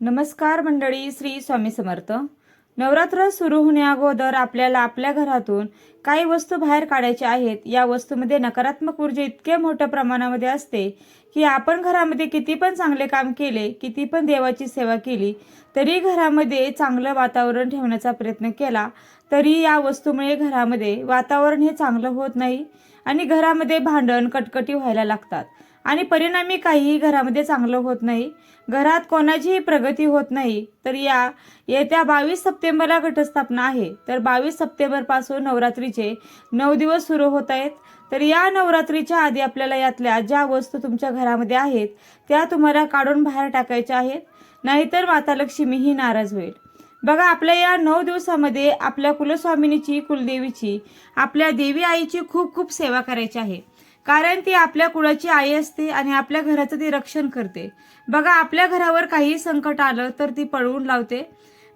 नमस्कार मंडळी श्री स्वामी समर्थ. नवरात्र सुरू होण्या अगोदर आपल्याला आपल्या घरातून काही वस्तू बाहेर काढायच्या आहेत. या वस्तूमध्ये नकारात्मक ऊर्जा इतके मोठ्या प्रमाणामध्ये असते की आपण घरामध्ये किती पण चांगले काम केले किती पण देवाची सेवा केली तरी घरामध्ये चांगलं वातावरण ठेवण्याचा प्रयत्न केला तरी या वस्तूमुळे घरामध्ये वातावरण हे चांगलं होत नाही आणि घरामध्ये भांडण कटकटी व्हायला लागतात. आणि परिणामी काहीही घरामध्ये चांगलं होत नाही. घरात कोणाचीही प्रगती होत नाही. तर या येत्या बावीस सप्टेंबरला घटस्थापना आहे. तर बावीस सप्टेंबरपासून नवरात्रीचे नऊ दिवस सुरू होत आहेत. तर या नवरात्रीच्या आधी आपल्याला यातल्या ज्या वस्तू तुमच्या घरामध्ये आहेत त्या तुम्हाला काढून बाहेर टाकायच्या आहेत. नाहीतर माता लक्ष्मीही नाराज होईल. बघा आपल्या या नऊ दिवसामध्ये आपल्या कुलस्वामिनीची कुलदेवीची आपल्या देवी आईची खूप खूप सेवा करायची आहे. कारण ती आपल्या कुळाची आई असते आणि आपल्या घराचं ती रक्षण करते. बघा आपल्या घरावर काही संकट आलं तर ती पळवून लावते.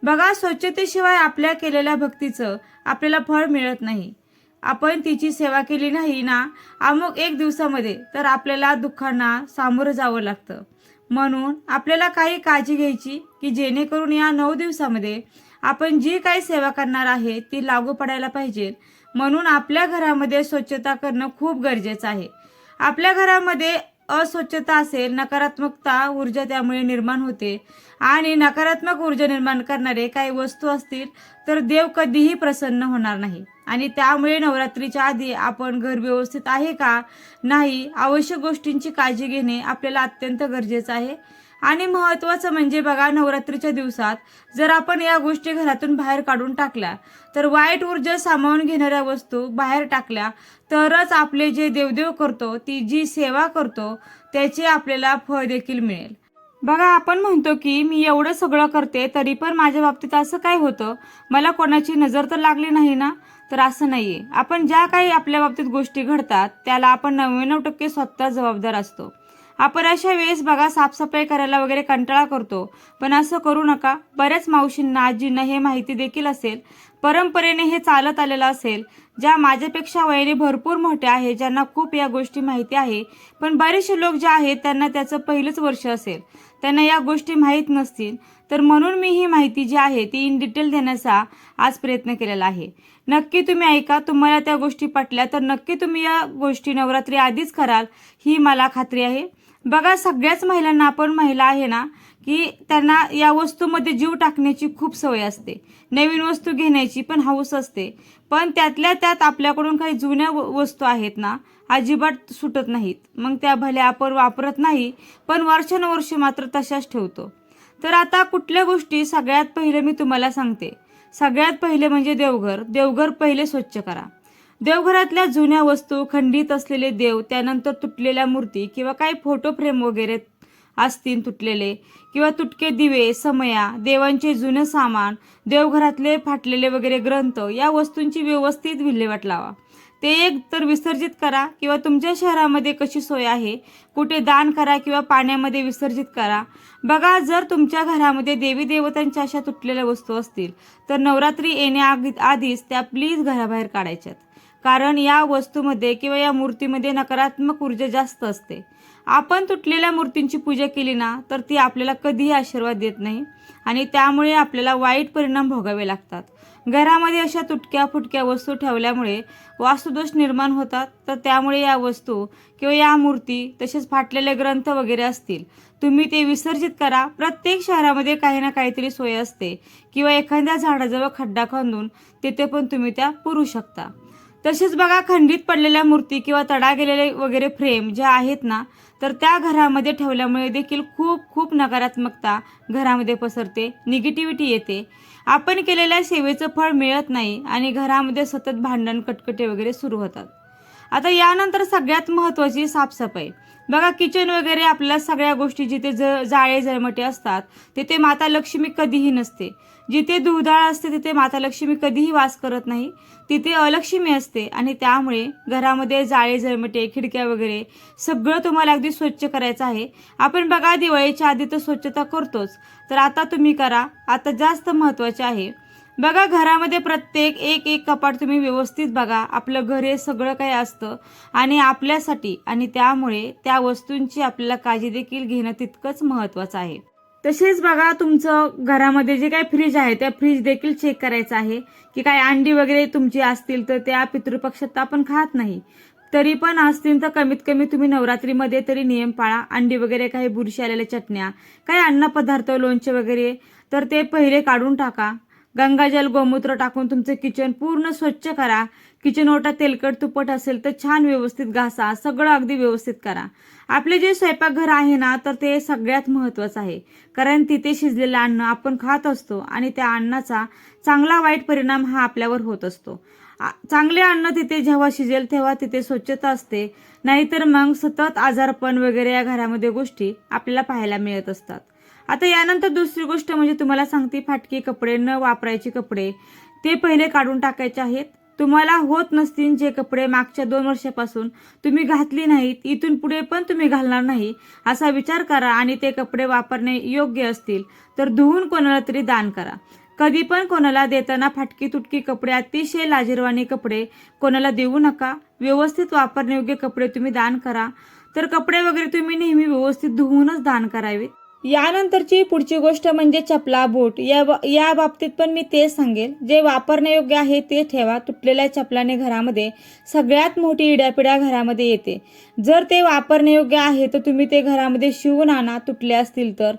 बघा स्वच्छतेशिवाय आपल्या केलेल्या भक्तीचं आपल्याला फळ मिळत नाही. आपण तिची सेवा केली नाही ना अमुक एक दिवसामध्ये तर आपल्याला दुःखांना सामोरं जावं लागतं. म्हणून आपल्याला काही काळजी घ्यायची की जेणेकरून या नऊ दिवसामध्ये आपण जी काही सेवा करणार आहे ती लागू पडायला पाहिजे. म्हणून आपल्या घरामध्ये स्वच्छता करणं खूप गरजेचं आहे. आपल्या घरामध्ये अस्वच्छता असेल नकारात्मकता ऊर्जा त्यामुळे निर्माण होते. आणि नकारात्मक ऊर्जा निर्माण करणारे काही वस्तू असतील तर देव कधीही प्रसन्न होणार नाही. आणि त्यामुळे नवरात्रीच्या आधी आपण घर व्यवस्थित आहे का? नाही. आवश्यक गोष्टींची काळजी घेणे आपल्याला अत्यंत गरजेचं आहे. आणि महत्त्वाचं म्हणजे बघा नवरात्रीच्या दिवसात जर आपण या गोष्टी घरातून बाहेर काढून टाकल्या तर वाईट ऊर्जा सामावून घेणाऱ्या वस्तू बाहेर टाकल्या तरच आपले जे देवदेव करतो ती जी सेवा करतो त्याचे आपल्याला फळ देखील मिळेल. बघा आपण म्हणतो की मी एवढं सगळं करते तरी पण माझ्या बाबतीत असं काय होतं? मला कोणाची नजर तर लागली नाही ना? तर असं नाहीये. आपण ज्या काही आपल्या बाबतीत गोष्टी घडतात त्याला आपण नव्याण्णव टक्के स्वतः जबाबदार असतो. आपण अशा वेळेस बघा साफसफाई करायला वगैरे कंटाळा करतो. पण असं करू नका. बऱ्याच मावशींना आजींना हे माहिती देखील असेल. परंपरेने हे चालत आलेलं असेल. ज्या माझ्यापेक्षा वयाने भरपूर मोठ्या आहे ज्यांना खूप या गोष्टी माहिती आहे पण बरेचसे लोक जे आहेत त्यांना त्याचं पहिलंच वर्ष असेल. त्यांना या गोष्टी माहीत नसतील. तर म्हणून मी ही माहिती जी आहे ती इन डिटेल देण्याचा आज प्रयत्न केलेला आहे. नक्की तुम्ही ऐका तुम्हाला त्या गोष्टी पटल्या तर नक्की तुम्ही या गोष्टी नवरात्री आधीच कराल ही मला खात्री आहे. बघा सगळ्याच महिलांना आपण महिला आहे ना की त्यांना या वस्तूमध्ये जीव टाकण्याची खूप सवय असते. नवीन वस्तू घेण्याची पण हौस असते. पण त्यातल्या त्यात आपल्याकडून काही जुन्या व- वस्तू आहेत ना अजिबात सुटत नाहीत. मग त्या भल्या आपण वापरत नाही पण वर्षानुवर्ष मात्र तशाच ठेवतो. तर आता कुठल्या गोष्टी सगळ्यात पहिले मी तुम्हाला सांगते. सगळ्यात पहिले म्हणजे देवघर. देवघर पहिले स्वच्छ करा. देवघरातल्या जुन्या वस्तू खंडित असलेले देव त्यानंतर तुटलेल्या मूर्ती किंवा काही फोटो फ्रेम वगैरे असतील तुटलेले किंवा तुटके दिवे समया देवांचे जुने सामान देवघरातले फाटलेले वगैरे ग्रंथ या वस्तूंची व्यवस्थित विल्हेवाट लावा. ते एक तर विसर्जित करा किंवा तुमच्या शहरामध्ये कशी सोय आहे कुठे दान करा किंवा पाण्यामध्ये विसर्जित करा. बघा जर तुमच्या घरामध्ये देवी देवतांच्या अशा तुटलेल्या वस्तू असतील तर नवरात्री येण्या आधीच त्या प्लीज घराबाहेर काढायच्यात. कारण या वस्तूमध्ये किंवा या मूर्तीमध्ये नकारात्मक ऊर्जा जास्त असते. आपण तुटलेल्या मूर्तींची पूजा केली ना तर ती आपल्याला कधीही आशीर्वाद देत नाही आणि त्यामुळे आपल्याला वाईट परिणाम भोगावे लागतात. घरामध्ये अशा तुटक्या फुटक्या वस्तू ठेवल्यामुळे वास्तुदोष निर्माण होतात. तर त्यामुळे या वस्तू किंवा या मूर्ती तसेच फाटलेले ग्रंथ वगैरे असतील. तुम्ही ते विसर्जित करा. प्रत्येक शहरामध्ये काही ना काहीतरी सोय असते. किंवा एखाद्या झाडाजवळ खड्डा खांदून तिथे पण तुम्ही त्या पुरू शकता. तसेच बघा खंडित पडलेल्या मूर्ती किंवा तडा गेलेले वगैरे फ्रेम ज्या आहेत ना तर त्या घरामध्ये ठेवल्यामुळे देखील खूप खूप नकारात्मकता घरामध्ये पसरते निगेटिव्हिटी येते. आपण केलेल्या सेवेचं फळ मिळत नाही आणि घरामध्ये सतत भांडण कटकटे वगैरे सुरू होतात. आता यानंतर सगळ्यात महत्त्वाची साफसफाई. बघा किचन वगैरे आपल्या सगळ्या गोष्टी जिथे ज जाळे जळमटे असतात तिथे माता लक्ष्मी कधीही नसते. जिथे दुधाळ असते तिथे माता लक्ष्मी कधीही वास करत नाही. तिथे अलक्ष्मी असते आणि त्यामुळे घरामध्ये जाळे जळमटे खिडक्या वगैरे सगळं तुम्हाला अगदी स्वच्छ करायचं आहे. आपण बघा दिवाळीच्या आधी तर स्वच्छता करतोच. तर आता तुम्ही करा. आता जास्त महत्त्वाचे आहे. बघा घरामध्ये प्रत्येक एक एक कपाट तुम्ही व्यवस्थित बघा. आपलं घर हे सगळं काही असतं. आणि आपल्यासाठी आणि त्यामुळे त्या वस्तूंची आपल्याला काळजी देखील घेणं तितकंच महत्त्वाचं आहे. तसेच बघा तुमचं घरामध्ये जे काही फ्रीज आहे त्या फ्रीज देखील चेक करायचं आहे. की काय अंडी वगैरे तुमची असतील तर त्या पितृपक्षात आपण खात नाही. तरी पण असतील तर कमीत कमी तुम्ही नवरात्रीमध्ये तरी नियम पाळा. अंडी वगैरे काही बुरशी आलेल्या चटण्या काही अन्नपदार्थ लोणचे वगैरे तर ते पहिले काढून टाका. गंगाजल गोमूत्र टाकून तुमचं किचन पूर्ण स्वच्छ करा. किचन ओटा तेलकट तुपट असेल तर छान व्यवस्थित घासा. सगळं अगदी व्यवस्थित करा. आपले जे स्वयंपाकघर आहे ना तर ते सगळ्यात महत्वाचं आहे. कारण तिथे शिजलेलं अन्न आपण खात असतो आणि त्या अन्नाचा चांगला वाईट परिणाम हा आपल्यावर होत असतो. चांगले अन्न तिथे जेव्हा शिजेल तेव्हा तिथे स्वच्छता असते. नाहीतर मग सतत आजारपण वगैरे या घरामध्ये गोष्टी आपल्याला पाहायला मिळत असतात. आता यानंतर दुसरी गोष्ट म्हणजे तुम्हाला सांगते फाटके कपडे न वापरायचे कपडे ते पहिले काढून टाकायचे आहेत. तुम्हाला होत नसतील जे कपडे मागच्या दोन वर्षापासून तुम्ही घातली नाहीत इथून पुढे पण तुम्ही घालणार नाही असा विचार करा आणि ते कपडे वापरणे योग्य असतील. तर धुवून कोणाला तरी दान करा. कधी पण कोणाला देताना फाटकी तुटकी कपडे अतिशय लाजीरवाणी कपडे कोणाला देऊ नका. व्यवस्थित वापरण्यायोग्य कपडे तुम्ही दान करा. तर कपडे वगैरे तुम्ही नेहमी व्यवस्थित धुवूनच दान करावेत. यानंतरची पुढची गोष्ट म्हणजे चपला बूट. या बा- या बाबतीत पण मी तेच सांगेल. जे वापरण्यायोग्य आहे ते ठेवा. तुटलेल्या चपलाने घरामध्ये सगळ्यात मोठी इड्यापिड्या घरामध्ये येते. जर ते वापरण्यायोग्य आहे तर तुम्ही ते घरामध्ये शिवून आणा. तुटले असतील तर.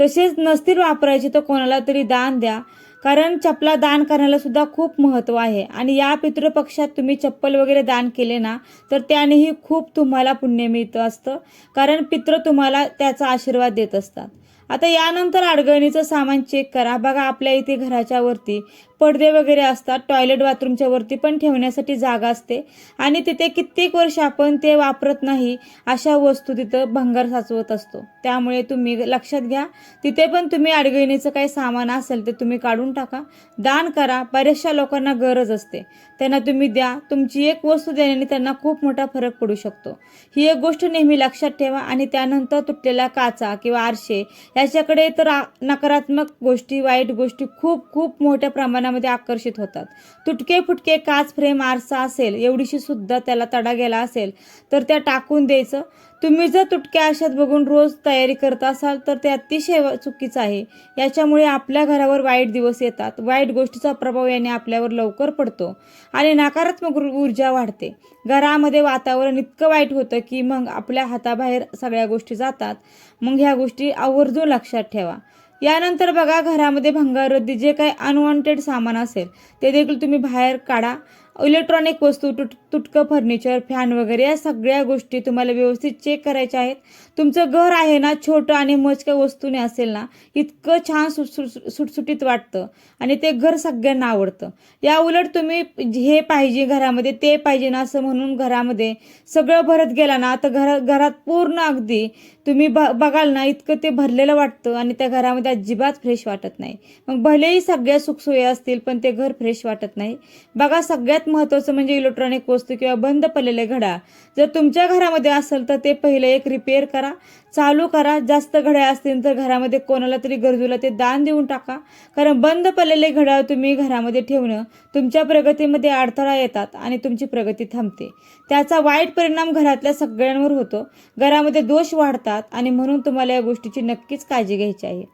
तसेच नसतील वापरायचे तर कोणाला तरी दान द्या. कारण चपला दान करण्याला सुद्धा खूप महत्त्व आहे. आणि या पितृपक्षात तुम्ही चप्पल वगैरे दान केले ना तर त्यानेही खूप तुम्हाला पुण्य मिळतं असतं. कारण पित्र तुम्हाला त्याचा आशीर्वाद देत असतात. आता यानंतर अडगळणीचं सामान चेक करा. बघा आपल्या इथे घराच्या वरती पडदे वगैरे असतात. टॉयलेट बाथरूमच्या वरती पण ठेवण्यासाठी जागा असते. आणि तिथे कित्येक वर्ष आपण ते वापरत नाही अशा वस्तू तिथं भंगार साचवत असतो. त्यामुळे तुम्ही लक्षात घ्या. तिथे पण तुम्ही अडगळणीचं काही सामान असेल ते तुम्ही काढून टाका. दान करा. बऱ्याचशा लोकांना गरज असते. त्यांना तुम्ही द्या. तुमची एक वस्तू देण्याने त्यांना खूप मोठा फरक पडू शकतो. ही एक गोष्ट नेहमी लक्षात ठेवा. आणि त्यानंतर तुटलेल्या काचा किंवा आरशे त्याच्याकडे तर नकारात्मक गोष्टी वाईट गोष्टी खूप खूप मोठ्या प्रमाणामध्ये आकर्षित होतात. तुटके फुटके काच फ्रेम आरसा असेल एवढीशी सुद्धा त्याला तडा गेला असेल तर त्या टाकून द्यायचं. तुम्ही जर तुटक्या आशात बघून रोज तयारी करत असाल तर ते अतिशय चुकीचं आहे. याच्यामुळे आपल्या घरावर वाईट दिवस येतात. वाईट गोष्टीचा प्रभाव याने आपल्यावर लवकर पडतो आणि नकारात्मक ऊर्जा वाढते. घरामध्ये वातावरण इतकं वाईट होतं की मग आपल्या हाताबाहेर सगळ्या गोष्टी जातात. मग ह्या गोष्टी आवर्जून लक्षात ठेवा. यानंतर बघा घरामध्ये भंगारद्दी जे काही अनवॉन्टेड सामान असेल ते देखील तुम्ही बाहेर काढा. इलेक्ट्रॉनिक वस्तू तुट तुटकं फर्निचर फॅन वगैरे या सगळ्या गोष्टी तुम्हाला व्यवस्थित चेक करायच्या आहेत. तुमचं घर आहे ना छोटं आणि मोजक्या वस्तूने असेल ना इतकं छान सुटसुट सुटसुटीत वाटतं आणि ते घर सगळ्यांना आवडतं. या उलट तुम्ही हे पाहिजे घरामध्ये ते पाहिजे ना असं म्हणून घरामध्ये सगळं भरत गेला ना तर घर घरात पूर्ण अगदी तुम्ही ब बघाल ना इतकं ते भरलेलं वाटतं आणि त्या घरामध्ये अजिबात फ्रेश वाटत नाही. मग भलेही सगळ्या सुखसोयी असतील पण ते घर फ्रेश वाटत नाही. बघा सगळ्यात महत्त्वाचं म्हणजे इलेक्ट्रॉनिक वस्तू किंवा बंद पडलेले घड्या. जर तुमच्या घरामध्ये असेल तर ते पहिले एक रिपेअर करा चालू करा. जास्त घड्याळ असतील तर घरामध्ये कोणाला तरी गरजूला ते दान देऊन टाका. कारण बंद पडलेले घड्याळ तुम्ही घरामध्ये ठेवणं तुमच्या प्रगतीमध्ये अडथळा येतात आणि तुमची प्रगती थांबते. त्याचा वाईट परिणाम घरातल्या सगळ्यांवर होतो. घरामध्ये दोष वाढतात आणि म्हणून तुम्हाला या गोष्टीची नक्कीच काळजी घ्यायची आहे.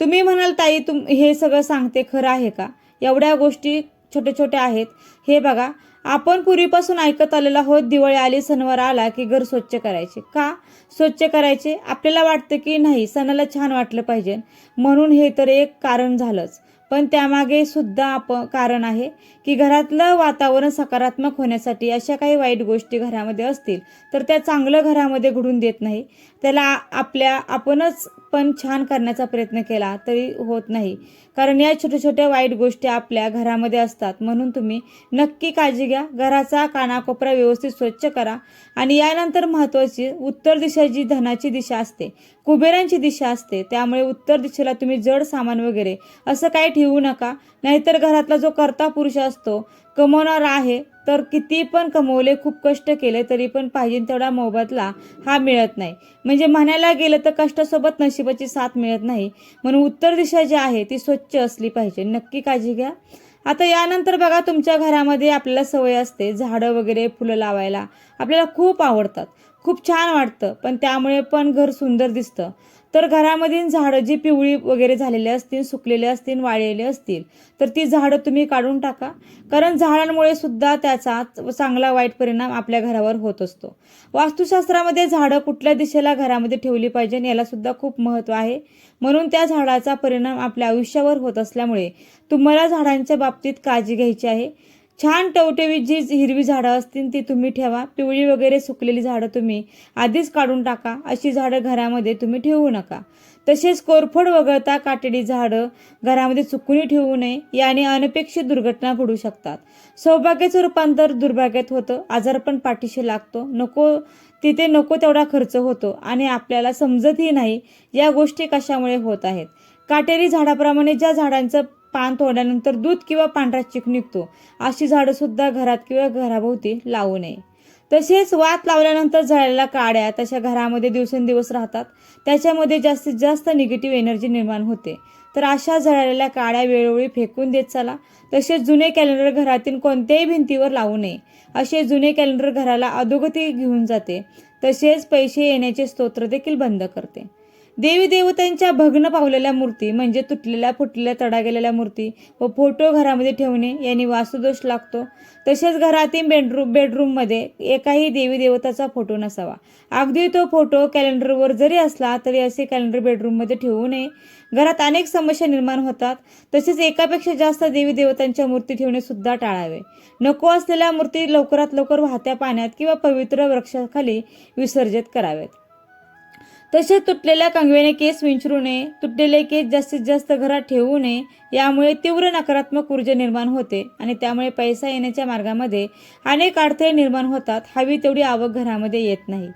तुम्ही म्हणाल ताई तुम हे सगळं सांगते खरं आहे का? एवढ्या गोष्टी छोटे छोटे आहेत. हे बघा आपण पूर्वीपासून ऐकत आलेलो आहोत दिवाळी आली सणवार आला की घर स्वच्छ करायचे. का? स्वच्छ करायचे. आपल्याला वाटतं की नाही सणाला छान वाटलं पाहिजे. म्हणून हे तर एक कारण झालंच. पण त्यामागे सुद्धा आप कारण आहे की घरातलं वातावरण सकारात्मक होण्यासाठी अशा काही वाईट गोष्टी घरामध्ये असतील तर त्या चांगलं घरामध्ये घडून देत नाही. त्याला आपल्या आपणच पण छान करण्याचा प्रयत्न केला तरी होत नाही. कारण या छोट्या छोट्या वाईट गोष्टी आपल्या घरामध्ये असतात. म्हणून तुम्ही नक्की काळजी घ्या. घराचा कानाकोपरा व्यवस्थित स्वच्छ करा. आणि यानंतर महत्त्वाची उत्तर दिशा जी धनाची दिशा असते कुबेरांची दिशा असते त्यामुळे उत्तर दिशेला तुम्ही जड सामान वगैरे असं काही ठेवू नका. नाहीतर घरातला जो कर्ता पुरुष असतो कमवणारा आहे तर किती पण कमवले खूप कष्ट केले तरी पण पाहिजे तेवढा मोबदला हा मिळत नाही. म्हणजे म्हणायला गेलं तर कष्टासोबत नशिबाची साथ मिळत नाही. म्हणून उत्तर दिशा जी आहे ती स्वच्छ असली पाहिजे. नक्की काळजी घ्या. आता यानंतर बघा तुमच्या घरामध्ये आपल्याला सवय असते झाडं वगैरे फुलं लावायला. आपल्याला खूप आवडतात. खूप छान वाटतं. पण त्यामुळे पण घर सुंदर दिसतं. तर घरामधील झाडं जी पिवळी वगैरे झालेली असतील सुकलेले असतील वाळलेले असतील तर ती झाडं तुम्ही काढून टाका. कारण झाडांमुळे सुद्धा त्याचा चांगला वाईट परिणाम आपल्या घरावर होत असतो. वास्तुशास्त्रामध्ये झाडं कुठल्या दिशेला घरामध्ये ठेवली पाहिजे याला सुद्धा खूप महत्त्व आहे. म्हणून त्या झाडाचा परिणाम आपल्या आयुष्यावर होत असल्यामुळे तुम्हाला झाडांच्या बाबतीत काळजी घ्यायची आहे. छान टवटवीत जी हिरवी झाडं असतील ती तुम्ही ठेवा. पिवळी वगैरे सुकलेली झाडं तुम्ही आधीच काढून टाका. अशी झाडं घरामध्ये तुम्ही ठेवू नका. तसेच कोरफड वगळता काटेरी झाडं घरामध्ये चुकूनही ठेवू नये. याने अनपेक्षित दुर्घटना घडू शकतात. सौभाग्याचं रूपांतर दुर्भाग्यात होतं. आजारपण पाठीशी लागतो. नको तिथे नको तेवढा खर्च होतो आणि आपल्याला समजतही नाही या गोष्टी कशामुळे होत आहेत. काटेरी झाडाप्रमाणे ज्या झाडांचं पान तोडल्यानंतर दूध किंवा पांढरा चिक निघतो. अशी झाडं सुद्धा घरात किंवा घराभोवती लावू नये. तसेच वात लावल्यानंतर झालेल्या काड्या तशा घरामध्ये दिवसेंदिवस राहतात. त्याच्यामध्ये जास्तीत जास्त निगेटिव्ह एनर्जी निर्माण होते. तर अशा झळलेल्या काड्या वेळोवेळी फेकून देत चला. तसेच जुने कॅलेंडर घरातील कोणत्याही भिंतीवर लावू नये. असे जुने कॅलेंडर घराला अधोगती घेऊन जाते. तसेच पैसे येण्याचे स्तोत्र देखील बंद करते. देवी देवतांच्या भग्न पावलेल्या मूर्ती म्हणजे तुटलेल्या फुटलेल्या तडा गेलेल्या मूर्ती व फोटो घरामध्ये ठेवणे यांनी वास्तुदोष लागतो. तसेच घरातील बेडरूम बेडरूममध्ये एकाही देवी देवताचा फोटो नसावा. अगदी तो फोटो कॅलेंडरवर जरी असला तरी असे कॅलेंडर बेडरूममध्ये ठेवू नये. घरात अनेक समस्या निर्माण होतात. तसेच एकापेक्षा जास्त देवी देवतांच्या मूर्ती ठेवणे सुद्धा टाळावे. नको असलेल्या मूर्ती लवकरात लवकर वाहत्या पाण्यात किंवा पवित्र वृक्षाखाली विसर्जित कराव्यात तसेच तुटलेल्या कंगवेने केस विंचरू नये तुटलेले केस जास्तीत जास्त घरात ठेवू नये यामुळे तीव्र नकारात्मक ऊर्जा निर्माण होते आणि त्यामुळे पैसा येण्याच्या मार्गामध्ये अनेक अडथळे निर्माण होतात. हवी तेवढी आवक घरामध्ये येत नाही.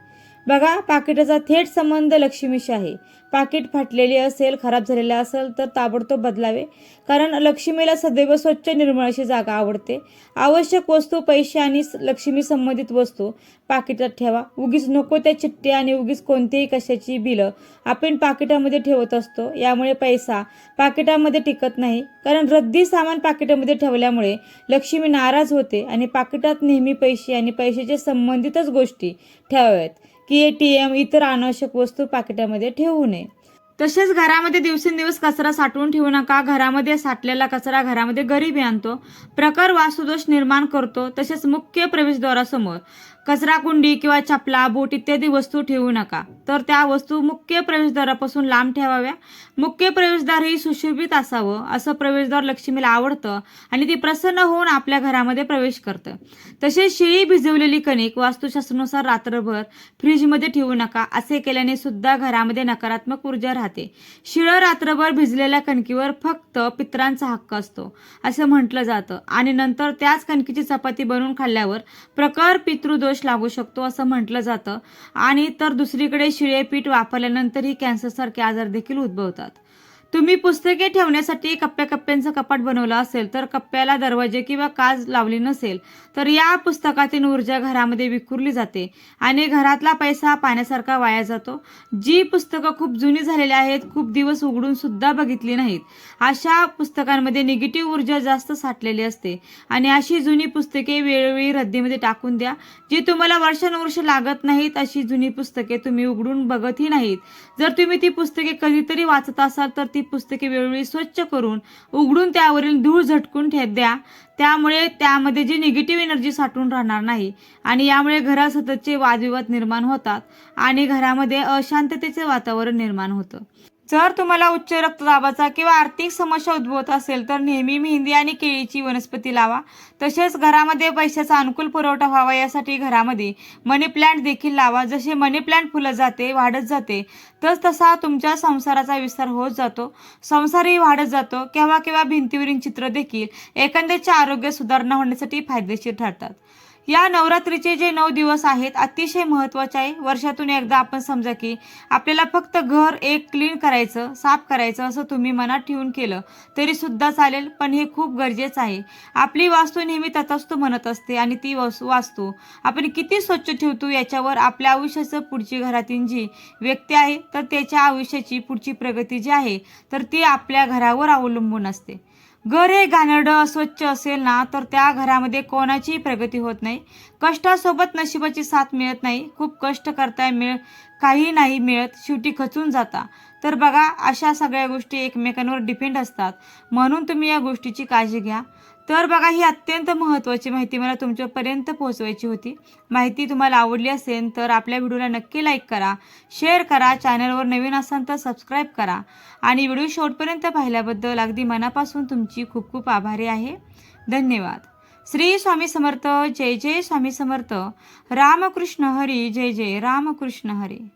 बघा पाकिटाचा थेट संबंध लक्ष्मीशी आहे. पाकिट फाटलेली असेल खराब झालेले असेल तर ताबडतोब बदलावे. कारण लक्ष्मीला सदैव स्वच्छ निर्मळ अशी जागा आवडते. आवश्यक वस्तू पैसे आणि स- लक्ष्मी संबंधित वस्तू पाकिटात ठेवा. उगीच नको त्या चिठ्ठ्या आणि उगीच कोणतेही कशाची बिलं आपण पाकिटामध्ये ठेवत असतो. यामुळे पैसा पाकिटामध्ये टिकत नाही. कारण रद्दी सामान पाकिटामध्ये ठेवल्यामुळे लक्ष्मी नाराज होते आणि पाकिटात नेहमी पैसे आणि पैशाचे संबंधितच गोष्टी ठेवाव्यात. की ए टी एम इतर अनावश्यक वस्तू पाकिटामध्ये ठेवू नये. तसेच घरामध्ये दिवसेंदिवस कचरा साठवून ठेवू नका. घरामध्ये साठलेला कचरा घरामध्ये गरीबी आणतो. प्रखर वास्तुदोष निर्माण करतो. तसेच मुख्य प्रवेशद्वारासमोर. कचरा कुंडी किंवा चपला बूट इत्यादी वस्तू ठेवू नका. तर त्या वस्तू मुख्य प्रवेशद्वारापासून लांब ठेवाव्या. मुख्य प्रवेशद्वार ही सुशोभित असावं असं प्रवेशद्वार लक्ष्मीला आवडतं आणि ती प्रसन्न होऊन आपल्या घरामध्ये प्रवेश करतं. तसेच शिळी भिजवलेली कणिक वास्तुशास्त्रानुसार रात्रभर फ्रीजमध्ये ठेवू नका असे केल्याने सुद्धा घरामध्ये नकारात्मक ऊर्जा राहते. शिळं रात्रभर भिजलेल्या कणकीवर फक्त पित्रांचा हक्क असतो असं म्हटलं जातं. आणि नंतर त्याच कणकीची चपाती बनवून खाल्ल्यावर प्रकर पितृदोष लागू शकतो असं म्हटलं जातं. आणि तर दुसरीकडे शिळेपीठ वापरल्यानंतरही कॅन्सरसारखे आजार देखील उद्भवतात. तुम्ही पुस्तके ठेवण्यासाठी कप्प्या कप्प्यांचं कपाट बनवलं असेल तर कप्प्याला दरवाजे किंवा काज लावली नसेल तर या पुस्तकातील ऊर्जा घरामध्ये विखुरली जाते आणि घरातला पैसा पाण्यासारखा वाया जातो. जी पुस्तकं खूप जुनी झालेली आहेत खूप दिवस उघडून सुद्धा बघितली नाहीत. अशा पुस्तकांमध्ये निगेटिव्ह ऊर्जा जास्त साठलेली असते. आणि अशी जुनी पुस्तके वेळोवेळी रद्दीमध्ये टाकून द्या. जी तुम्हाला वर्षानुवर्ष लागत नाहीत अशी जुनी पुस्तके तुम्ही उघडून बघतही नाहीत. जर तुम्ही ती पुस्तके कधीतरी वाचत असाल तर ती पुस्तके वेळोवेळी स्वच्छ करून उघडून त्यावरील धूळ झटकून ठे द्या. त्यामुळे त्यामध्ये जी निगेटिव्ह एनर्जी साठून राहणार नाही आणि यामुळे घरात सततचे वादविवाद निर्माण होतात आणि घरामध्ये अशांततेचे वातावरण निर्माण होतं. जर तुम्हाला उच्च रक्तदाबाचा किंवा आर्थिक समस्या उद्भवत असेल तर नेहमी मेहंदी आणि केळीची वनस्पती लावा. तसेच घरामध्ये पैशाचा अनुकूल पुरवठा व्हावा यासाठी घरामध्ये मनी प्लांट देखील लावा. जसे मनी प्लांट फुलं जाते वाढत जाते तस तसा तुमच्या संसाराचा विस्तार होत जातो. संसारही वाढत जातो. केव्हा केव्हा भिंतीवरील चित्र देखील एखाद्याचे आरोग्य सुधारणा होण्यासाठी फायदेशीर ठरतात. या नवरात्रीचे जे नऊ दिवस आहेत अतिशय महत्त्वाचे आहे. वर्षातून एकदा आपण समजा की आपल्याला फक्त घर एक क्लीन करायचं साफ करायचं असं तुम्ही मनात ठेवून केलं तरी सुद्धा चालेल पण हे खूप गरजेचं आहे. आपली वास्तू नेहमी तथास्तू म्हणत असते आणि ती वस- वास्तू आपण किती स्वच्छ ठेवतो याच्यावर आपल्या आयुष्याचं पुढची घरातील जी व्यक्ती आहे तर त्याच्या आयुष्याची पुढची प्रगती जी आहे तर ती आपल्या घरावर अवलंबून असते. घर हे घाणेरडं अस्वच्छ असेल ना तर त्या घरामध्ये कोणाचीही प्रगती होत नाही. कष्टासोबत नशिबाची साथ मिळत नाही. खूप कष्ट करताय मिळ काही नाही मिळत. शेवटी खचून जाता. तर बघा अशा सगळ्या गोष्टी एकमेकांवर डिपेंड असतात. म्हणून तुम्ही या गोष्टीची काळजी घ्या. तर बघा ही अत्यंत महत्त्वाची माहिती मला तुमच्यापर्यंत पोहोचवायची होती. माहिती तुम्हाला आवडली असेल तर आपल्या व्हिडिओला नक्की लाईक करा शेअर करा चॅनलवर नवीन असाल तर सबस्क्राईब करा. आणि व्हिडिओ शेवटपर्यंत पाहिल्याबद्दल अगदी मनापासून तुमची खूप खूप आभारी आहे. धन्यवाद. श्री स्वामी समर्थ जय जय स्वामी समर्थ. रामकृष्ण हरी जय जय रामकृष्ण हरी.